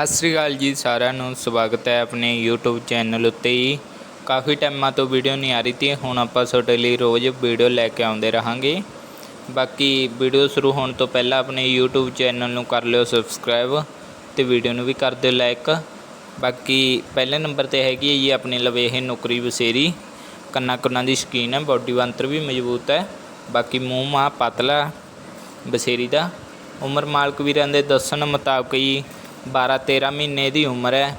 ਸਤਿ ਸ੍ਰੀ ਅਕਾਲ ਜੀ, ਸਾਰਿਆਂ ਨੂੰ ਸਵਾਗਤ ਹੈ ਆਪਣੇ YouTube ਚੈਨਲ ਉੱਤੇ ਹੀ। ਕਾਫੀ ਟਾਈਮਾਂ ਤੋਂ ਵੀਡੀਓ ਨਹੀਂ ਆ ਰਹੀ ਤੀ ਹੁਣ ਆਪਾਂ ਤੁਹਾਡੇ ਲਈ ਰੋਜ਼ ਵੀਡੀਓ ਲੈ ਕੇ ਆਉਂਦੇ ਰਹਾਂਗੇ। ਬਾਕੀ ਵੀਡੀਓ ਸ਼ੁਰੂ ਹੋਣ ਤੋਂ ਪਹਿਲਾਂ ਆਪਣੇ YouTube ਚੈਨਲ ਨੂੰ ਕਰ ਲਿਓ ਸਬਸਕ੍ਰਾਈਬ ਤੇ ਵੀਡੀਓ ਨੂੰ ਵੀ ਕਰ ਦਿਓ ਲਾਈਕ ਬਾਕੀ ਪਹਿਲੇ ਨੰਬਰ ਤੇ ਹੈਗੀ ਹੈ ਜੀ ਆਪਣੇ ਲਵੇ ਇਹ ਨੌਕਰੀ ਬਸੇਰੀ ਕੰਨਾਂ ਕੁੰਨਾਂ ਦੀ ਸ਼ਕੀਨ ਹੈ ਬਾਡੀ ਬੰਤਰ ਵੀ ਮਜ਼ਬੂਤ ਹੈ। ਬਾਕੀ ਮੂੰਹ ਮਾ ਪਤਲਾ ਬਸੇਰੀ ਦਾ। ਉਮਰ ਮਾਲਕ ਵੀਰਾਂ ਦੇ ਦੱਸਣ ਮੁਤਾਬਕ ਜੀ 12 13 ਮਹੀਨੇ ਦੀ ਉਮਰ ਹੈ।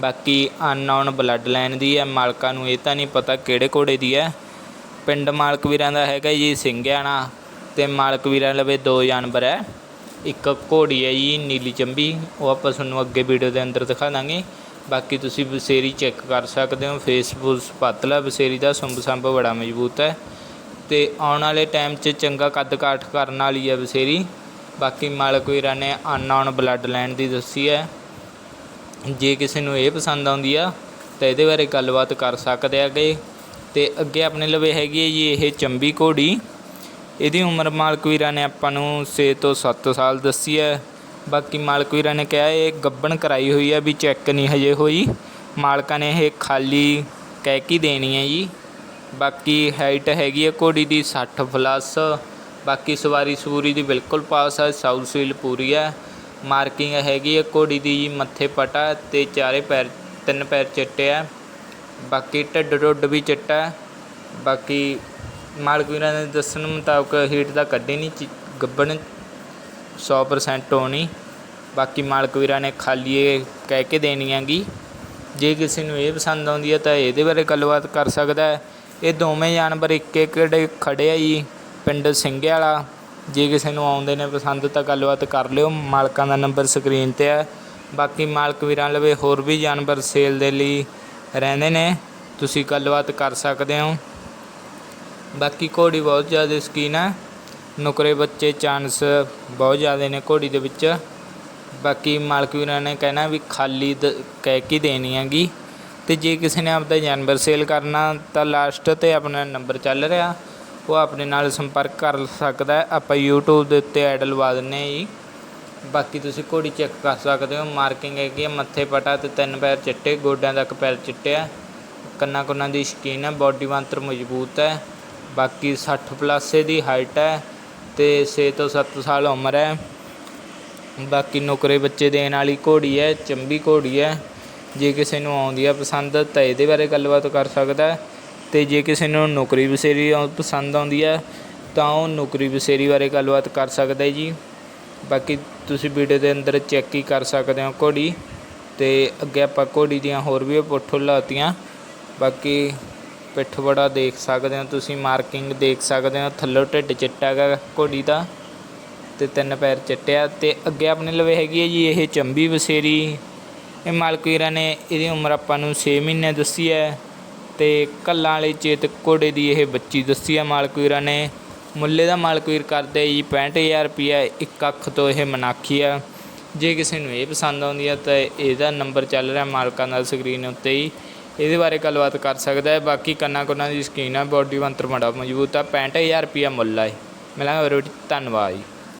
ਬਾਕੀ ਅਨਨੋਨ ਬਲੱਡ ਲਾਈਨ ਦੀ ਹੈ। ਮਾਲਕਾਂ ਨੂੰ ਇਹ ਤਾਂ ਨਹੀਂ ਪਤਾ ਕਿਹੜੇ ਘੋੜੇ ਦੀ ਹੈ। ਪਿੰਡ ਮਾਲਕ ਵੀਰਾਂ ਦਾ ਹੈਗਾ ਜੀ ਸਿੰਘਿਆਣਾ ਤੇ ਮਾਲਕ ਵੀਰਾਂ ਲਵੇ ਦੋ ਜਾਨਵਰ ਹੈ। ਇੱਕ ਘੋੜੀ ਹੈ ਜੀ ਨੀਲੀ ਚੰਬੀ, ਉਹ ਆਪਾਂ ਤੁਹਾਨੂੰ ਅੱਗੇ ਵੀਡੀਓ ਦੇ ਅੰਦਰ ਦਿਖਾ ਦਾਂਗੇ। ਬਾਕੀ ਤੁਸੀਂ ਬਸੇਰੀ ਚੈੱਕ ਕਰ ਸਕਦੇ ਹੋ। ਫੇਸਬੁੱਕ ਪਤਲਾ ਬਸੇਰੀ ਦਾ ਸੁੰਬ ਸੰਬ ਬੜਾ ਮਜ਼ਬੂਤ ਹੈ। ਤੇ ਆਉਣ ਵਾਲੇ ਟਾਈਮ 'ਚ ਚੰਗਾ ਕੱਦ ਕਾਠ ਕਰਨ ਵਾਲੀ ਹੈ ਬਸੇਰੀ ਬਾਕੀ ਮਾਲਕ ਵੀਰਾਂ ਨੇ ਅਨਨੋਨ ਬਲੱਡ ਲਾਈਨ ਦੀ ਦੱਸੀ ਹੈ। ਜੇ ਕਿਸੇ ਨੂੰ ਇਹ ਪਸੰਦ ਆਉਂਦੀ ਆ, ਤਾਂ ਇਹਦੇ ਬਾਰੇ ਗੱਲਬਾਤ ਕਰ ਸਕਦੇ ਆਗੇ ਤੇ ਅੱਗੇ ਆਪਣੇ ਲਵੇ ਹੈਗੀ ਹੈ ਜੀ ਇਹ ਚੰਬੀ ਘੋੜੀ। ਇਹਦੀ ਉਮਰ ਮਾਲਕ ਵੀਰਾਂ ਨੇ ਆਪਾਂ ਨੂੰ 6 ਤੋਂ 7 ਸਾਲ ਦੱਸੀ ਹੈ। ਬਾਕੀ ਮਾਲਕ ਵੀਰਾਂ ਨੇ ਕਿਹਾ ਇਹ ਗੱਬਣ ਕਰਾਈ ਹੋਈ ਹੈ ਵੀ ਚੈੱਕ ਨਹੀਂ ਹਜੇ ਹੋਈ। ਮਾਲਕਾਂ ਨੇ ਇਹ ਖਾਲੀ ਕਹਿ ਕੇ ਦੇਣੀ ਹੈ ਜੀ। ਬਾਕੀ ਹਾਈਟ ਹੈਗੀ ਹੈ ਘੋੜੀ ਦੀ 60 ਪਲੱਸ ਬਾਕੀ ਸਵਾਰੀ ਸਵੂਰੀ ਦੀ ਬਿਲਕੁਲ ਪਾਸ ਹੈ ਸਾਊਥ ਸੀਲ ਪੂਰੀ ਹੈ ਮਾਰਕਿੰਗ ਹੈਗੀ ਹੈ ਘੋੜੀ ਦੀ ਮੱਥੇ ਪਟਾ ਤੇ ਚਾਰੇ ਪੈਰ, ਤਿੰਨ ਪੈਰ ਚਿੱਟੇ ਆ। ਬਾਕੀ ਢਿੱਡ ਢੁੱਡ ਵੀ ਚਿੱਟਾ ਹੈ ਬਾਕੀ ਮਾਲਕ ਵੀਰਾਂ ਨੇ ਦੱਸਣ ਮੁਤਾਬਕ ਹੀਟ ਦਾ ਕੱਢੇ ਨਹੀਂ ਚੀ- ਗੱਬਣ 100% ਹੋਣੀ ਬਾਕੀ ਮਾਲਕ ਵੀਰਾਂ ਨੇ ਖਾਲੀ ਇਹ ਕਹਿ ਕੇ ਦੇਣੀ ਹੈਗੀ। ਜੇ ਕਿਸੇ ਨੂੰ ਇਹ ਪਸੰਦ ਆਉਂਦੀ ਹੈ ਤਾਂ ਇਹਦੇ ਬਾਰੇ ਗੱਲਬਾਤ ਕਰ ਸਕਦਾ। ਹੈ ਇਹ ਦੋਵੇਂ ਜਾਨਵਰ ਇੱਕ ਇੱਕ ਜਿਹੜੇ ਖੜੇ ਆ ਜੀ ਪਿੰਡ ਸਿੰਘੇ ਵਾਲਾ, ਜੇ ਕਿਸੇ ਨੂੰ ਆਉਂਦੇ ਨੇ ਪਸੰਦ ਤਾਂ ਗੱਲਬਾਤ ਕਰ ਲਿਓ, ਮਾਲਕਾਂ ਦਾ ਨੰਬਰ ਸਕਰੀਨ ਤੇ ਹੈ। ਬਾਕੀ ਮਾਲਕ ਵੀਰਾਂ ਲਵੇ, ਹੋਰ ਵੀ ਜਾਨਵਰ ਸੇਲ ਦੇ ਲਈ ਰਹਿੰਦੇ ਨੇ, ਤੁਸੀਂ ਗੱਲਬਾਤ ਕਰ ਸਕਦੇ ਹੋ। ਬਾਕੀ ਘੋੜੀ ਬਹੁਤ ਜ਼ਿਆਦਾ ਸਕੀਨ ਹੈ, ਨੁਕਰੇ ਬੱਚੇ ਚਾਂਸ ਬਹੁਤ ਜ਼ਿਆਦਾ ਨੇ ਘੋੜੀ ਦੇ ਵਿੱਚ। ਬਾਕੀ ਮਾਲਕ ਵੀਰਾਂ ਨੇ ਕਹਿਣਾ ਵੀ ਖਾਲੀ ਦ- ਕਹਿ ਕੇ ਦੇਣੀ ਹੈਗੀ। ਤੇ ਜੇ ਕਿਸੇ ਨੇ ਆਪਦਾ ਜਾਨਵਰ ਸੇਲ ਕਰਨਾ ਤਾਂ ਲਾਸਟ ਤੇ ਆਪਣਾ ਨੰਬਰ ਚੱਲ ਰਿਹਾ। ਉਹ ਆਪਣੇ ਨਾਲ ਸੰਪਰਕ ਕਰ ਸਕਦਾ ਹੈ। ਆਪਾਂ YouTube ਦੇ ਉੱਤੇ ਐਡ ਲਵਾ ਦਿੰਨੇ ਹਾਂ ਜੀ। ਬਾਕੀ ਤੁਸੀਂ ਘੋੜੀ ਚੈੱਕ ਕਰ ਸਕਦੇ ਹੋ। ਮਾਰਕਿੰਗ ਹੈਗੀ ਹੈ, ਮੱਥੇ ਪਟਾ ਤੇ ਤਿੰਨ ਪੈਰ ਚਿੱਟੇ, ਗੋਡਿਆਂ ਤੱਕ ਪੈਰ ਚਿੱਟੇ ਆ ਕੰਨਾਂ ਕੁੰਨਾਂ ਦੀ ਸ਼ਕੀਨ ਹੈ ਬਾਡੀ ਬੰਤਰ ਮਜ਼ਬੂਤ ਹੈ। ਬਾਕੀ 60 ਪਲੱਸ ਦੀ ਹਾਈਟ ਹੈ ਤੇ 6 ਤੋਂ 7 ਸਾਲ ਉਮਰ ਹੈ। ਬਾਕੀ ਨੌਕਰੇ ਬੱਚੇ ਦੇਣ ਵਾਲੀ ਘੋੜੀ ਹੈ, ਚੰਬੀ ਘੋੜੀ ਹੈ। ਜੇ ਕਿਸੇ ਨੂੰ ਆਉਂਦੀ ਹੈ ਪਸੰਦ ਤਾਂ ਇਹਦੇ ਬਾਰੇ ਗੱਲਬਾਤ ਕਰ ਸਕਦਾ ਹੈ। ਅਤੇ ਜੇ ਕਿਸੇ ਨੂੰ ਨੌਕਰੀ ਬਸੇਰੀ ਆਉ- ਪਸੰਦ ਆਉਂਦੀ ਹੈ ਤਾਂ ਉਹ ਨੌਕਰੀ ਬਸੇਰੀ ਬਾਰੇ ਗੱਲਬਾਤ ਕਰ ਸਕਦਾ ਹੈ ਜੀ। ਬਾਕੀ ਤੁਸੀਂ ਵੀਡੀਓ ਦੇ ਅੰਦਰ ਚੈੱਕ ਹੀ ਕਰ ਸਕਦੇ ਹੋ ਘੋੜੀ ਅਤੇ ਅੱਗੇ ਆਪਾਂ ਘੋੜੀ ਦੀਆਂ ਹੋਰ ਵੀ ਪੁੱਠ ਲਾਤੀਆਂ। ਬਾਕੀ ਪਿੱਠ ਬੜਾ ਦੇਖ ਸਕਦੇ ਹੋ ਤੁਸੀਂ ਮਾਰਕਿੰਗ ਦੇਖ ਸਕਦੇ ਹੋ, ਥੱਲੋਂ ਢਿੱਡ ਚਿੱਟਾ ਹੈਗਾ ਘੋੜੀ ਦਾ ਤੇ ਤਿੰਨ ਪੈਰ ਚਿੱਟਿਆ ਤੇ ਅੱਗੇ ਆਪਣੇ ਲਵੇ ਹੈਗੀ ਹੈ ਜੀ ਇਹ ਚੰਬੀ ਬਸੇਰੀ। ਇਹ ਮਾਲਕ ਨੇ ਇਹਦੀ ਉਮਰ ਆਪਾਂ ਨੂੰ 6 ਮਹੀਨੇ ਦੱਸੀ ਹੈ। ਤੇ ਕੱਲਾਂ ਵਾਲੇ ਚੇਤਕ ਘੋੜੇ ਦੀ ਇਹ ਬੱਚੀ ਦੱਸੀ ਆ ਮਾਲਕ ਵੀਰਾਂ ਨੇ, ਮੁੱਲੇ ਦਾ ਮਾਲਕ ਵੀਰ ਕਰਦੇ ਜੀ 65000 ਰੁਪਿਆ ਇੱਕ ਅੱਖ ਤੋਂ ਇਹ ਮਨਾਖੀ ਆ। ਜੇ ਕਿਸੇ ਨੂੰ ਇਹ ਪਸੰਦ ਆਉਂਦੀ ਆ ਤਾਂ ਇਹਦਾ ਨੰਬਰ ਚੱਲ ਰਿਹਾ ਮਾਲਕਾਂ ਦਾ ਸਕਰੀਨ ਉੱਤੇ ਹੀ। ਇਹਦੇ ਬਾਰੇ ਗੱਲਬਾਤ ਕਰ ਸਕਦਾ ਹੈ। ਬਾਕੀ ਕੰਨਾਂ ਕੁੰਨਾਂ ਦੀ ਸਕੀਨ ਆ ਬੋਡੀ ਬੰਤਰ ਬੜਾ ਮਜ਼ਬੂਤ ਆ 65000 ਰੁਪਿਆ ਮੁੱਲ ਹੈ ਮਿਲਾਂਗੇ ਹੋਰ ਧੰਨਵਾਦ ਜੀ।